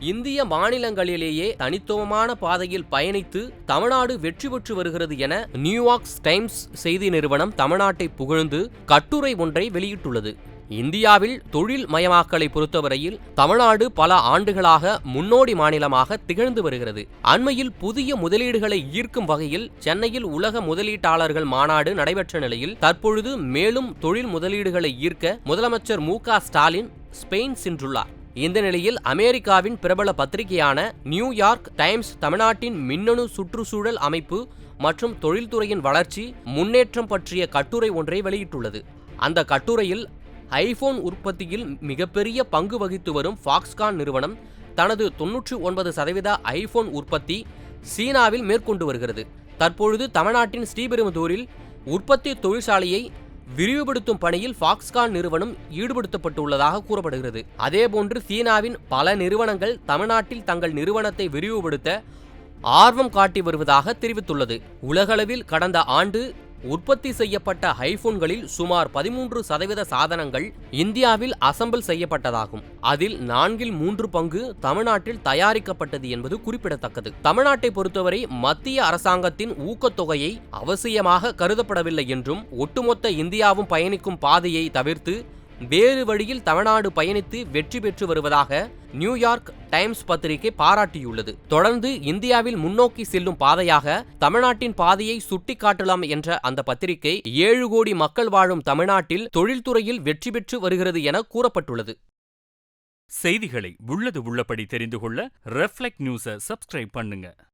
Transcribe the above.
இந்திய மாநிலங்களிலேயே தனித்துவமான பாதையில் பயணித்து தமிழ்நாடு வெற்றி பெற்று வருகிறது என நியூயார்க் டைம்ஸ் செய்தி நிறுவனம் தமிழ்நாட்டை புகழ்ந்து கட்டுரை ஒன்றை வெளியிட்டுள்ளது. இந்தியாவில் தொழில் மயமாக்கலை பொறுத்தவரையில் தமிழ்நாடு பல ஆண்டுகளாக முன்னோடி மாநிலமாக திகழ்ந்து வருகிறது. அண்மையில் புதிய முதலீடுகளை ஈர்க்கும் வகையில் சென்னையில் உலக முதலீட்டாளர்கள் மாநாடு நடைபெற்ற நிலையில் தற்பொழுது மேலும் தொழில் முதலீடுகளை ஈர்க்க முதலமைச்சர் மு ஸ்டாலின் ஸ்பெயின் சென்றுள்ளார். இந்த நிலையில் அமெரிக்காவின் பிரபல பத்திரிகையான நியூயார்க் டைம்ஸ் தமிழ்நாட்டின் மின்னணு சுற்றுச்சூழல் அமைப்பு மற்றும் தொழில்துறையின் வளர்ச்சி முன்னேற்றம் பற்றிய கட்டுரை ஒன்றை வெளியிட்டுள்ளது. அந்த கட்டுரையில் ஐபோன் உற்பத்தியில் மிகப்பெரிய பங்கு வகித்து வரும் ஃபாக்ஸ்கான் நிறுவனம் தனது தொன்னூற்றி ஒன்பது சதவீத ஐபோன் உற்பத்தி சீனாவில் மேற்கொண்டு வருகிறது. தற்பொழுது தமிழ்நாட்டின் ஸ்ரீபெரும்புதூரில் உற்பத்தி தொழிற்சாலையை விரிவுபடுத்தும் பணியில் ஃபாக்ஸ்கான் நிறுவனம் ஈடுபடுத்தப்பட்டுள்ளதாக கூறப்படுகிறது. அதேபோன்று சீனாவின் பல நிறுவனங்கள் தமிழ்நாட்டில் தங்கள் நிறுவனத்தை விரிவுபடுத்த ஆர்வம் காட்டி வருவதாக தெரிவித்துள்ளது. உலகளவில் கடந்த ஆண்டு உற்பத்தி செய்யப்பட்ட ஐபோன்களில் சுமார் பதிமூன்று சதவீத சாதனங்கள் இந்தியாவில் அசம்பிள் செய்யப்பட்டதாகும். அதில் நான்கில் மூன்று பங்கு தமிழ்நாட்டில் தயாரிக்கப்பட்டது என்பது குறிப்பிடத்தக்கது. தமிழ்நாட்டை பொறுத்தவரை மத்திய அரசாங்கத்தின் ஊக்கத்தொகையை அவசியமாக கருதப்படவில்லை என்றும் ஒட்டுமொத்த இந்தியாவும் பயணிக்கும் பாதையை தவிர்த்து வேறு வழியில் தமிழ்நாடு பயணித்து வெற்றி பெற்று வருவதாக நியூயார்க் டைம்ஸ் பத்திரிகை பாராட்டியுள்ளது. தொடர்ந்து இந்தியாவில் முன்னோக்கி செல்லும் பாதையாக தமிழ்நாட்டின் பாதையை சுட்டிக்காட்டலாம் என்ற அந்த பத்திரிகை ஏழு கோடி மக்கள் வாழும் தமிழ்நாட்டில் தொழில்துறையில் வெற்றி பெற்று வருகிறது என கூறப்பட்டுள்ளது. செய்திகளை உள்ளது உள்ளபடி தெரிந்து கொள்ள ரெஃப்ளெக்ட் நியூஸை சப்ஸ்கிரைப் பண்ணுங்க.